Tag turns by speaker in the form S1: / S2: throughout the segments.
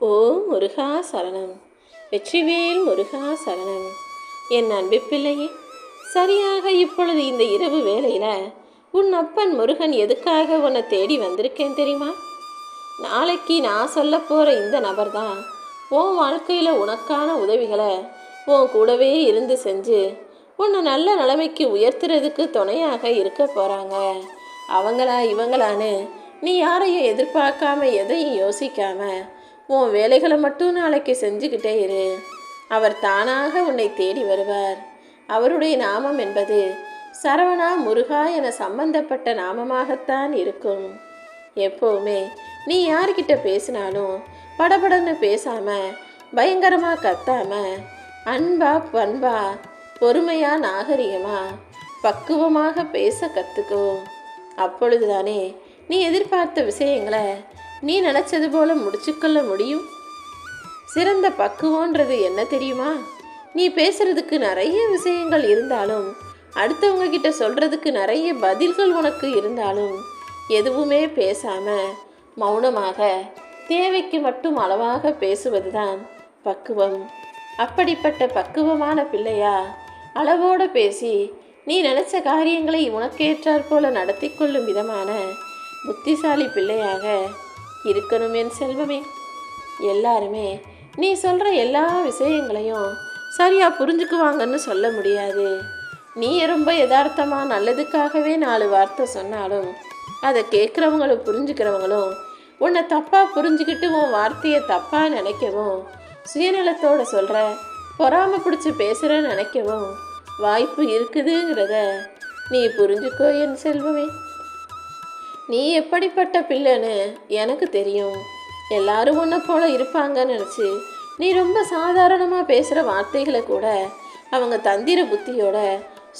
S1: ஓ முருகா சரணம். வெற்றிவேல் முருகா சரணம். என் அன்பு பிள்ளையே சரியாக இப்பொழுது இந்த இரவு வேளையில் உன் அப்பன் முருகன் எதுக்காக உன்னை தேடி வந்திருக்கேன் தெரியுமா? நாளைக்கு நான் சொல்ல போகிற இந்த நபர் தான் உன் வாழ்க்கையில் உனக்கான உதவிகளை உன் கூடவே இருந்து செஞ்சு உன்னை நல்ல நிலைமைக்கு உயர்த்துறதுக்கு துணையாக இருக்க போகிறாங்க அவங்களா இவங்களான்னு நீ யாரையும் எதிர்பார்க்காம எதையும் யோசிக்காமல் உன் வேலைகளை மட்டும் நாளைக்கு செஞ்சுக்கிட்டே இரு. அவர் தானாக உன்னை தேடி வருவார். அவருடைய நாமம் என்பது சரவணா முருகா என சம்பந்தப்பட்ட நாமமாகத்தான் இருக்கும். எப்போவுமே நீ யார்கிட்ட பேசினாலும் படபடன்னு பேசாம பயங்கரமா கத்தாம அன்பா பண்பா பொறுமையா நாகரிகமா பக்குவமாக பேச கத்துக்கோ. அப்பொழுதுதானே நீ எதிர்பார்த்த விஷயங்களை நீ நினச்சது போல முடிச்சுக்கொள்ள முடியும்? சிறந்த பக்குவன்றது என்ன தெரியுமா? நீ பேசுறதுக்கு நிறைய விஷயங்கள் இருந்தாலும் அடுத்தவங்க கிட்ட சொல்றதுக்கு நிறைய பதில்கள் உனக்கு இருந்தாலும் எதுவுமே பேசாம மௌனமாக தேவைக்கு மட்டும் அளவாக பேசுவதுதான் பக்குவம். அப்படிப்பட்ட பக்குவமான பிள்ளையா அளவோட பேசி நீ நினைச்ச காரியங்களை உனக்கேற்றாற்போல நடத்தி கொள்ளும் விதமான புத்திசாலி பிள்ளையாக இருக்கணும் என் செல்வமே. எல்லாருமே நீ சொல்கிற எல்லா விஷயங்களையும் சரியாக புரிஞ்சுக்குவாங்கன்னு சொல்ல முடியாது. நீ ரொம்ப யதார்த்தமாக நல்லதுக்காகவே நாலு வார்த்தை சொன்னாலும் அதை கேட்குறவங்களும் புரிஞ்சுக்கிறவங்களும் உன்னை தப்பாக புரிஞ்சுக்கிட்டு உன் வார்த்தையை தப்பாக நினைக்கவும் சுயநலத்தோடு சொல்கிற பொறாம பிடிச்சி பேசுகிறேன்னு நினைக்கவும் வாய்ப்பு இருக்குதுங்கிறத நீ புரிஞ்சுக்கோ என் செல்வமே. நீ எப்படிப்பட்ட பிள்ளைன்னு எனக்கு தெரியும். எல்லாரும் உன்னை போல இருப்பாங்கன்னு நினச்சி நீ ரொம்ப சாதாரணமாக பேசுகிற வார்த்தைகளை கூட அவங்க தந்திர புத்தியோட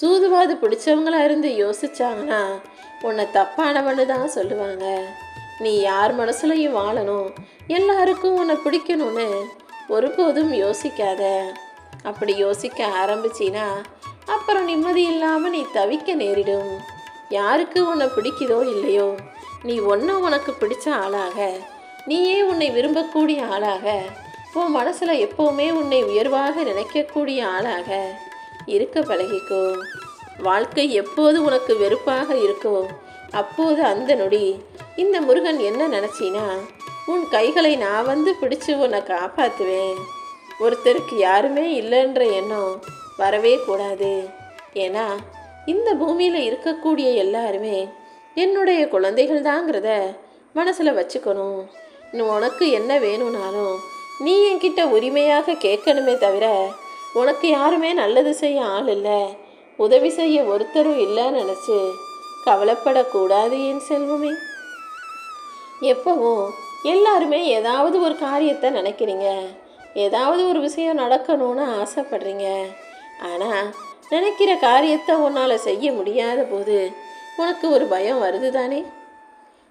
S1: சூதுவாது பிடிச்சவங்களா இருந்து யோசிச்சாங்கன்னா உன்னை தப்பானவன்னு தான் சொல்லுவாங்க. நீ யார் மனசுலையும் வாழணும். எல்லாருக்கும் உன்னை பிடிக்கணும்னு ஒருபோதும் யோசிக்காத. அப்படி யோசிக்க ஆரம்பிச்சினா அப்புறம் நிம்மதி இல்லாமல் நீ தவிக்க நேரிடும். யாருக்கு உன்னை பிடிக்குதோ இல்லையோ நீ ஒன்றை உனக்கு பிடிச்ச ஆளாக நீயே உன்னை விரும்பக்கூடிய ஆளாக உன் மனசில் எப்போவுமே உன்னை உயர்வாக நினைக்கக்கூடிய ஆளாக இருக்க பழகிக்கோ. வாழ்க்கை எப்போது உனக்கு வெறுப்பாக இருக்கோ அப்போது அந்த நொடி. இந்த முருகன் என்ன நினச்சினா உன் கைகளை நான் வந்து பிடிச்சு உன்னை காப்பாற்றுவேன் ஒருத்தருக்கு யாருமே இல்லைன்ற எண்ணம் வரவே கூடாது. ஏன்னா இந்த பூமியில் இருக்கக்கூடிய எல்லாருமே என்னுடைய குழந்தைகள் தாங்கிறத மனசில் வச்சுக்கணும். இன்னும் உனக்கு என்ன வேணும்னாலும் நீ என்கிட்ட உரிமையாக கேட்கணுமே தவிர உனக்கு யாருமே நல்லது செய்ய ஆள் இல்லை. உதவி செய்ய ஒருத்தரும் இல்லைன்னு நினச்சி கவலைப்படக்கூடாது என் செல்வமே. எப்பவும் எல்லாருமே ஏதாவது ஒரு காரியத்தை நினைக்கிறீங்க. ஏதாவது ஒரு விஷயம் நடக்கணும்னு ஆசைப்படுறீங்க. ஆனால் நினைக்கிற காரியத்தை உன்னால் செய்ய முடியாத போது உனக்கு ஒரு பயம் வருது தானே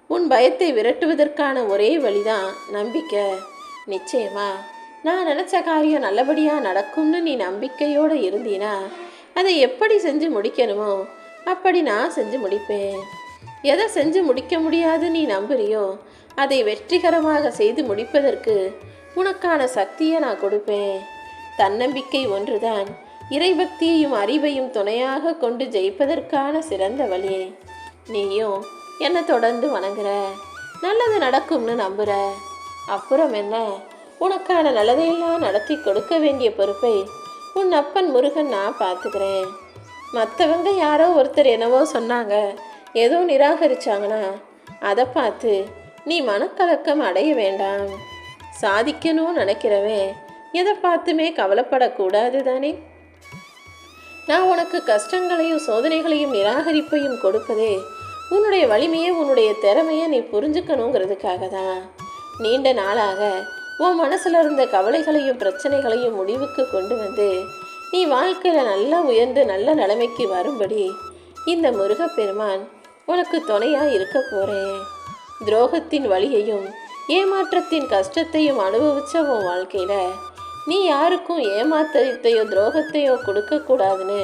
S1: உன் பயத்தை விரட்டுவதற்கான ஒரே வழிதான் நம்பிக்கை. நிச்சயமா நான் நினச்ச காரியம் நல்லபடியாக நடக்கும்னு நீ நம்பிக்கையோடு இருந்தீனா அதை எப்படி செஞ்சு முடிக்கணுமோ அப்படி நான் செஞ்சு முடிப்பேன். எதை செஞ்சு முடிக்க முடியாது நீ நம்புறியோ அதை வெற்றிகரமாக செய்து முடிப்பதற்கு உனக்கான சக்தியை நான் கொடுப்பேன். தன்னம்பிக்கை ஒன்றுதான். இறைபக்தியையும் அறிவையும் துணையாக கொண்டு ஜெயிப்பதற்கான சிறந்த வழி நீயும் என்னை தொடர்ந்து வணங்குற? நல்லது நடக்கும்னு நம்புற. அப்புறம் என்ன? உனக்கான நல்லதையெல்லாம் நடத்தி கொடுக்க வேண்டிய பொறுப்பை உன் அப்பன் முருகன் நான் பார்த்துக்கிறேன். மற்றவங்க யாரோ ஒருத்தர் என்னவோ சொன்னாங்க. ஏதோ நிராகரிச்சாங்கன்னா அதை பார்த்து நீ மனக்கலக்கம் அடைய வேண்டாம். சாதிக்கணும்னு நினைக்கிறவன் எதை பார்த்துமே கவலைப்படக்கூடாது தானே நான் உனக்கு கஷ்டங்களையும் சோதனைகளையும் நிராகரிப்பையும் கொடுப்பதே உன்னுடைய வலிமையை உன்னுடைய திறமையை நீ புரிஞ்சுக்கணுங்கிறதுக்காக தான் நீண்ட நாளாக உன் மனசில் இருந்த கவலைகளையும் பிரச்சனைகளையும் முடிவுக்கு கொண்டு வந்து நீ வாழ்க்கையில் நல்லா உயர்ந்து நல்ல நிலைமைக்கு வரும்படி இந்த முருகப்பெருமான் உனக்கு துணையாக இருக்க போகிறேன் துரோகத்தின் வழியையும் ஏமாற்றத்தின் கஷ்டத்தையும் அனுபவித்த உன் வாழ்க்கையில் நீ யாருக்கும் ஏமாத்தத்தையோ துரோகத்தையோ கொடுக்கக்கூடாதுன்னு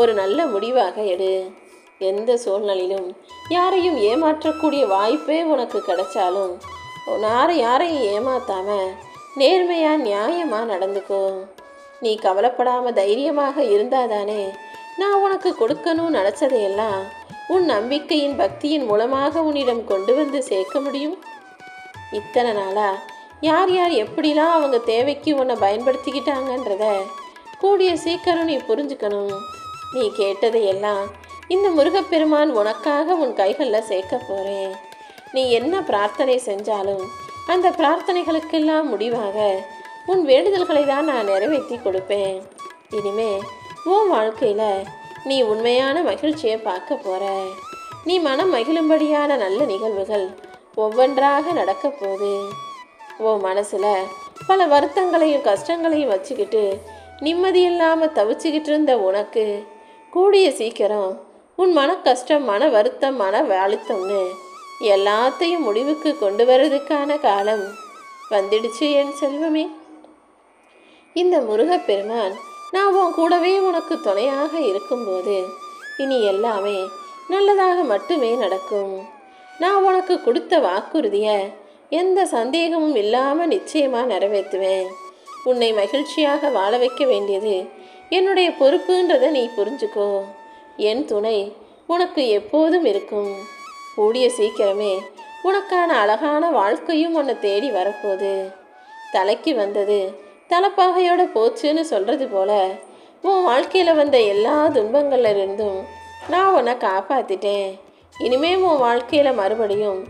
S1: ஒரு நல்ல முடிவாக எடு. எந்த சூழ்நிலையிலும் யாரையும் ஏமாற்றக்கூடிய வாய்ப்பே உனக்கு கிடைச்சாலும் யாரை யாரையும் ஏமாத்தாம நேர்மையாக நியாயமாக நடந்துக்கோ. நீ கவலைப்படாமல் தைரியமாக இருந்தாதானே நான் உனக்கு கொடுக்கணும்னு நினச்சதையெல்லாம் உன் நம்பிக்கையின் பக்தியின் மூலமாக உன்னிடம் கொண்டு வந்து சேர்க்க முடியும். இத்தனை நாளாக யார் யார் எப்படிலாம் அவங்க தேவைக்கு உன்னை பயன்படுத்திக்கிட்டாங்கன்றத கூடிய சீக்கிரம் நீ புரிஞ்சுக்கணும். நீ கேட்டதையெல்லாம் இந்த முருகப்பெருமான் உனக்காக உன் கைகளில் சேர்க்க போகிறேன் நீ என்ன பிரார்த்தனை செஞ்சாலும் அந்த பிரார்த்தனைகளுக்கெல்லாம் முடிவாக உன் வேண்டுதல்களை தான் நான் நிறைவேற்றி கொடுப்பேன். இனிமே உன் வாழ்க்கையில் நீ உண்மையான மகிழ்ச்சியை பார்க்க போகிற நீ மனம் மகிழும்படியான நல்ல நிகழ்வுகள் ஒவ்வொன்றாக நடக்க போகுது. உன் மனசில் பல வருத்தங்களையும் கஷ்டங்களையும் வச்சுக்கிட்டு நிம்மதி இல்லாமல் தவிச்சுக்கிட்டு இருந்த உனக்கு கூடிய சீக்கிரம் உன் மன கஷ்டம் மன வருத்தம் மன அழுத்தம்னு எல்லாத்தையும் முடிவுக்கு கொண்டு வர்றதுக்கான காலம் வந்துடுச்சு என் செல்வமே. இந்த முருகப்பெருமான் நான் உன் கூடவே உனக்கு துணையாக இருக்கும்போது இனி எல்லாமே நல்லதாக மட்டுமே நடக்கும். நான் உனக்கு கொடுத்த வாக்குறுதியை எந்த சந்தேகமும் இல்லாமல் நிச்சயமாக நிறைவேற்றுவேன். உன்னை மகிழ்ச்சியாக வாழ வைக்க வேண்டியது என்னுடைய பொறுப்புன்றதை நீ புரிஞ்சுக்கோ. என் துணை உனக்கு எப்போதும் இருக்கும். கூடிய சீக்கிரமே உனக்கான அழகான வாழ்க்கையும் உன்னை தேடி வரப்போகுது. தலைக்கு வந்தது தலைப்பாகையோட போச்சுன்னு சொல்கிறது போல உன் வாழ்க்கையில் வந்த எல்லா துன்பங்கள்ல இருந்தும் நான் உன்னை காப்பாற்றிட்டேன் இனிமே உன் வாழ்க்கையில் மறுபடியும்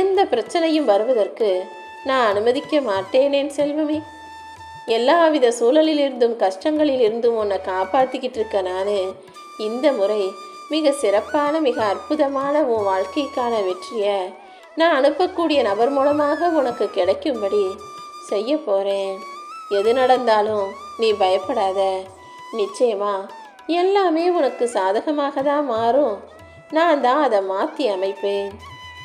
S1: எந்த பிரச்சனையும் வருவதற்கு நான் அனுமதிக்க மாட்டேனேன் என் செல்வமே. எல்லாவித சூழலிலிருந்தும் கஷ்டங்களிலிருந்தும் உன்னை காப்பாற்றிக்கிட்டு இருக்க நான் இந்த முறை மிக சிறப்பான மிக அற்புதமான உன் வாழ்க்கைக்கான வெற்றியை நான் அனுப்பக்கூடிய நபர் மூலமாக உனக்கு கிடைக்கும்படி செய்ய போகிறேன் எது நடந்தாலும் நீ பயப்படாத. நிச்சயமா எல்லாமே உனக்கு சாதகமாக தான் மாறும். நான் தான் அதை மாற்றி அமைப்பேன்.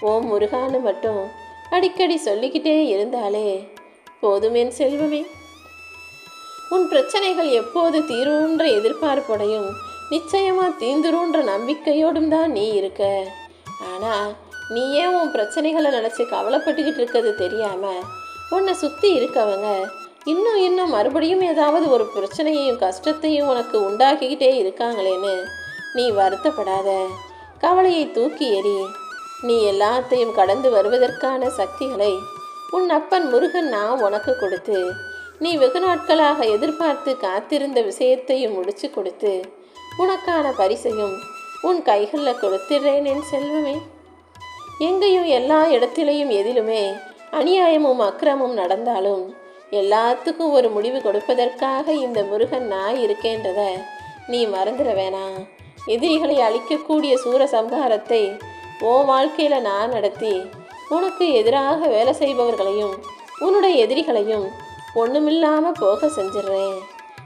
S1: ஓ முருகான்னு மட்டும் அடிக்கடி சொல்லிக்கிட்டே இருந்தாலே போதுமேன் செல்வமே. உன் பிரச்சனைகள் எப்போது தீருன்ற எதிர்பார்ப்போடையும் நிச்சயமாக தீந்துருன்ற நம்பிக்கையோடும் தான் நீ இருக்க. ஆனால் நீ ஏன் உன் பிரச்சனைகளை நினச்சி கவலைப்பட்டுக்கிட்டு இருக்கிறது தெரியாமல் உன்னை சுற்றி இருக்கவங்க இன்னும் இன்னும் மறுபடியும் ஏதாவது ஒரு பிரச்சனையையும் கஷ்டத்தையும் உனக்கு உண்டாக்கிக்கிட்டே இருக்காங்களேன்னு நீ வருத்தப்படாத. கவலையை தூக்கி எறி நீ எல்லாத்தையும் கடந்து வருவதற்கான சக்திகளை உன் அப்பன் முருகன் நான் உனக்கு கொடுத்து நீ வெகு நாட்களாக எதிர்பார்த்து காத்திருந்த விஷயத்தையும் முடிச்சு கொடுத்து உனக்கான பரிசையும் உன் கைகளில் கொடுத்துடுறேன் என் செல்வமே. எங்கேயும் எல்லா இடத்திலையும் எதிலுமே அநியாயமும் அக்கிரமும் நடந்தாலும் எல்லாத்துக்கும் ஒரு முடிவு கொடுப்பதற்காக இந்த முருகன் நான் இருக்கேன்றத நீ மறந்துட வேணாம். எதிரிகளை அழிக்கக்கூடிய சூர சம்ஹாரத்தை உன் வாழ்க்கையில் நான் நடத்தி உனக்கு எதிராக வேலை செய்பவர்களையும் உன்னுடைய எதிரிகளையும் ஒன்றுமில்லாமல் போக செஞ்சிடுறேன்.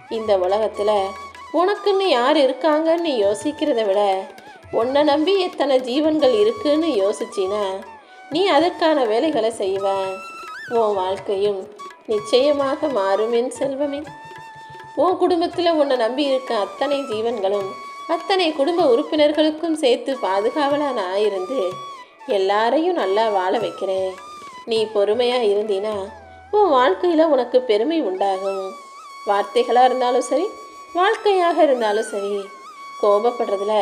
S1: இந்த உலகத்தில் உனக்குன்னு யார் இருக்காங்கன்னு யோசிக்கிறத விட உன்னை நம்பி எத்தனை ஜீவன்கள் இருக்குன்னு யோசிச்சின்னா நீ அதற்கான வேலைகளை செய்வ. உன் வாழ்க்கையும் நிச்சயமாக மாறும் என் செல்வமே. உன் குடும்பத்தில் உன்னை நம்பி இருக்க அத்தனை ஜீவன்களும் அத்தனை குடும்ப உறுப்பினர்களுக்கும் சேர்த்து பாதுகாவலாக நான் இருந்து எல்லாரையும் நல்லா வாழ வைக்கிறேன். நீ பொறுமையாக இருந்தினா உன் வாழ்க்கையில் உனக்கு பெருமை உண்டாகும். வார்த்தைகளாக இருந்தாலும் சரி வாழ்க்கையாக இருந்தாலும் சரி கோபப்படுறதுல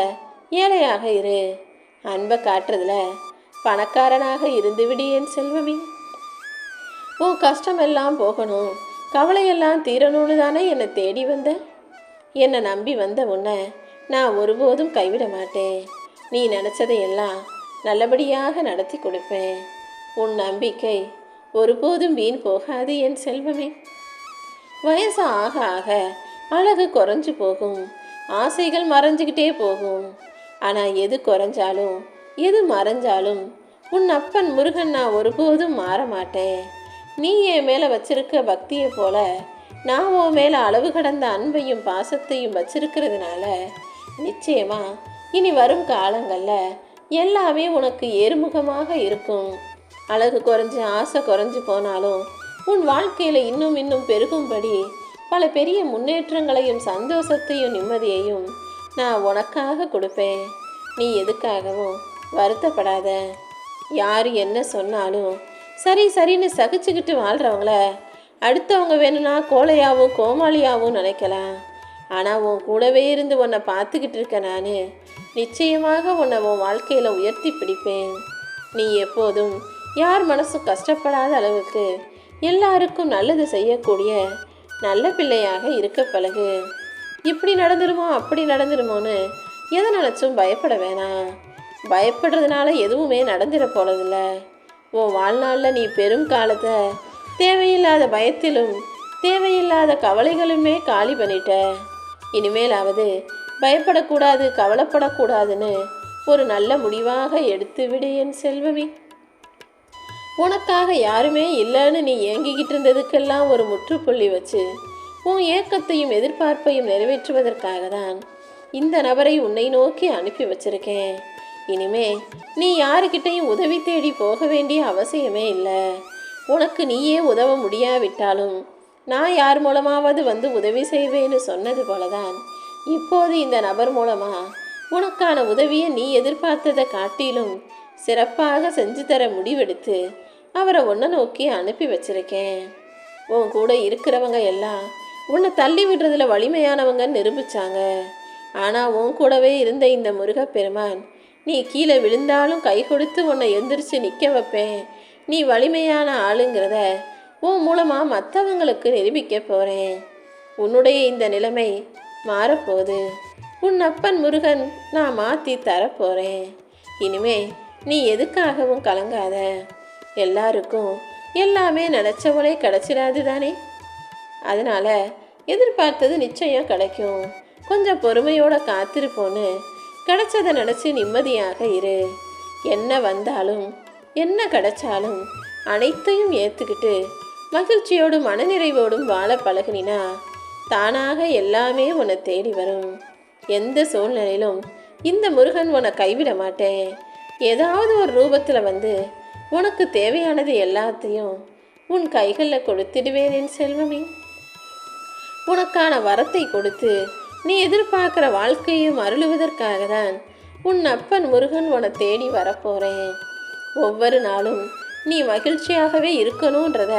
S1: ஏழையாக இரு. அன்பை காட்டுறதுல பணக்காரனாக இருந்து விடியேன் செல்வமே. உன் கஷ்டமெல்லாம் போகணும். கவலையெல்லாம் தீரணும்னு தானே என்னை தேடி வந்த? என்னை நம்பி வந்த உன்னை நான் ஒருபோதும் கைவிட மாட்டேன். நீ நினச்சதையெல்லாம் நல்லபடியாக நடத்தி கொடுப்பேன். உன் நம்பிக்கை ஒருபோதும் வீண் போகாது என் செல்வமே. வயசு ஆக ஆக அழகு குறைஞ்சு போகும். ஆசைகள் மறைஞ்சுக்கிட்டே போகும். ஆனால் எது குறைஞ்சாலும் எது மறைஞ்சாலும் உன் அப்பன் முருகன் நான் ஒருபோதும் மாற மாட்டேன். நீ என் மேலே வச்சிருக்க பக்தியை போல நான் உன் மேலே அளவு கடந்த அன்பையும் பாசத்தையும் வச்சிருக்கிறதுனால நிச்சயமா இனி வரும் காலங்களில் எல்லாமே உனக்கு ஏறுமுகமாக இருக்கும். அழகு குறைஞ்சு ஆசை குறைஞ்சு போனாலும் உன் வாழ்க்கையில் இன்னும் இன்னும் பெருகும்படி பல பெரிய முன்னேற்றங்களையும் சந்தோஷத்தையும் நிம்மதியையும் நான் உனக்காக கொடுப்பேன். நீ எதுக்காகவும் வருத்தப்படாத. யார் என்ன சொன்னாலும் சரி சரின்னு சகிச்சுக்கிட்டு வாழ்கிறவங்கள அடுத்தவங்க வேணும்னா கோழையாகவும் கோமாளியாகவும் நினைக்கலாம். ஆனால் உன் கூடவே இருந்து உன்னை பார்த்துக்கிட்டு இருக்க நான் நிச்சயமாக உன்னை உன் வாழ்க்கையில் உயர்த்தி பிடிப்பேன். நீ எப்போதும் யார் மனசும் கஷ்டப்படாத அளவுக்கு எல்லாருக்கும் நல்லது செய்யக்கூடிய நல்ல பிள்ளையாக இருக்க பழகு. இப்படி நடந்துருமோ அப்படி நடந்துருமோன்னு எதை நினச்சும் பயப்பட வேணாம். பயப்படுறதுனால எதுவுமே நடந்துட போகிறதில்ல உன் வாழ்நாளில் நீ பெரும் காலத்தை தேவையில்லாத பயத்திலும் தேவையில்லாத கவலைகளுமே காலி பண்ணிட்ட. இனிமேலாவது பயப்படக்கூடாது கவலைப்படக்கூடாதுன்னு ஒரு நல்ல முடிவாக எடுத்து விடு என் செல்வவி உனக்காக யாருமே இல்லைன்னு நீ ஏங்கிக்கிட்டு இருந்ததுக்கெல்லாம் ஒரு முற்றுப்புள்ளி வச்சு உன் ஏக்கத்தையும் எதிர்பார்ப்பையும் நிறைவேற்றுவதற்காக தான் இந்த நபரை உன்னை நோக்கி அனுப்பி வச்சிருக்கேன். இனிமே நீ யாருக்கிட்டையும் உதவி தேடி போக வேண்டிய அவசியமே இல்லை. உனக்கு நீயே உதவ முடியாவிட்டாலும் நான் யார் மூலமாவது வந்து உதவி செய்வேன்னு சொன்னது போலதான் இப்போது இந்த நபர் மூலமா உனக்கான உதவியை நீ எதிர்பார்த்ததை காட்டிலும் சிறப்பாக செஞ்சு தர முடிவெடுத்து அவரை உன்னை நோக்கி அனுப்பி வச்சிருக்கேன். உன் கூட இருக்கிறவங்க எல்லாம் உன்னை தள்ளி விடுறதுல வலிமையானவங்க நிரூபிச்சாங்க. ஆனால் உன் கூடவே இருந்த இந்த முருகப்பெருமான் நீ கீழே விழுந்தாலும் கை கொடுத்து உன்னை எந்திரிச்சு நிற்க வைப்பேன். நீ வலிமையான ஆளுங்கிறத உன் மூலமாக மற்றவங்களுக்கு நிரூபிக்க போகிறேன் உன்னுடைய இந்த நிலைமை மாறப்போகுது. உன் அப்பன் முருகன் நான் மாற்றி தரப்போகிறேன் இனிமே நீ எதுக்காகவும் கலங்காத. எல்லாருக்கும் எல்லாமே நினச்சவளே கிடச்சிடாது தானே? அதனால் எதிர்பார்த்தது நிச்சயம் கிடைக்கும். கொஞ்சம் பொறுமையோட காத்திருப்போன்னு கிடைச்சதை நினச்சி நிம்மதியாக இரு. என்ன வந்தாலும் என்ன கிடைச்சாலும் அனைத்தையும் ஏற்றுக்கிட்டு மகிழ்ச்சியோடும் மனநிறைவோடும் வாழ பழகினா தானாக எல்லாமே உன்னை தேடி வரும். எந்த சூழ்நிலையிலும் இந்த முருகன் உன்னை கைவிட மாட்டேன். ஏதாவது ஒரு ரூபத்தில் வந்து உனக்கு தேவையானது எல்லாத்தையும் உன் கைகளில் கொடுத்துடுவேன் என் செல்வமே. உனக்கான வரத்தை கொடுத்து நீ எதிர்பார்க்குற வாழ்க்கையும் அருளுவதற்காக தான் உன் அப்பன் முருகன் உன்னை தேடி வரப்போகிறேன் ஒவ்வொரு நாளும் நீ மகிழ்ச்சியாகவே இருக்கணுன்றத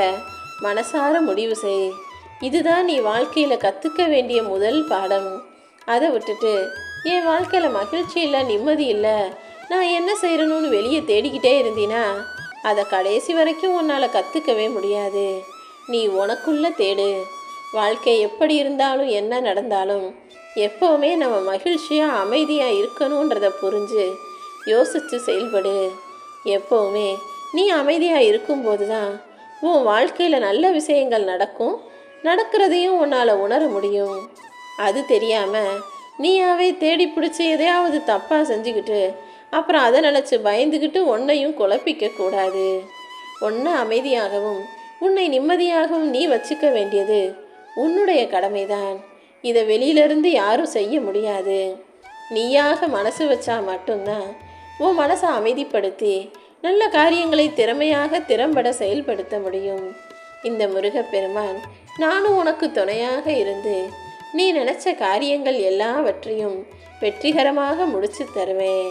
S1: மனசார முடிவு செய். இதுதான் நீ வாழ்க்கையில் கற்றுக்க வேண்டிய முதல் பாடம். அதை விட்டுட்டு என் வாழ்க்கையில் மகிழ்ச்சி இல்லை நிம்மதி இல்லை. நான் என்ன செய்கிறணும்னு வெளியே தேடிக்கிட்டே இருந்தீனா அதை கடைசி வரைக்கும் உன்னால் கற்றுக்கவே முடியாது. நீ உனக்குள்ளே தேடு. வாழ்க்கை எப்படி இருந்தாலும் என்ன நடந்தாலும் எப்போவுமே நம்ம மகிழ்ச்சியாக அமைதியாக இருக்கணுன்றத புரிஞ்சு யோசித்து செயல்படு. எப்போவுமே நீ அமைதியாக இருக்கும்போது தான் உன் வாழ்க்கையில் நல்ல விஷயங்கள் நடக்கும். நடக்கிறதையும் உன்னால் உணர முடியும். அது தெரியாமல் நீயாவே தேடி பிடிச்சி எதையாவது தப்பாக செஞ்சுக்கிட்டு அப்புறம் அதை நினச்சி பயந்துக்கிட்டு உன்னையும் குழப்பிக்க கூடாது. அமைதியாகவும் உன்னை நிம்மதியாகவும் நீ வச்சுக்க வேண்டியது உன்னுடைய கடமைதான். இதை வெளியிலிருந்து யாரும் செய்ய முடியாது. நீயாக மனசு வச்சா மட்டும்தான் உன் மனசை அமைதிப்படுத்தி நல்ல காரியங்களை திறமையாக திறம்பட செயல்படுத்த முடியும். இந்த முருகப்பெருமான் நானும் உனக்கு துணையாக இருந்து நீ நினைச்ச காரியங்கள் எல்லாவற்றையும் வெற்றிகரமாக முடிச்சு தருவேன்.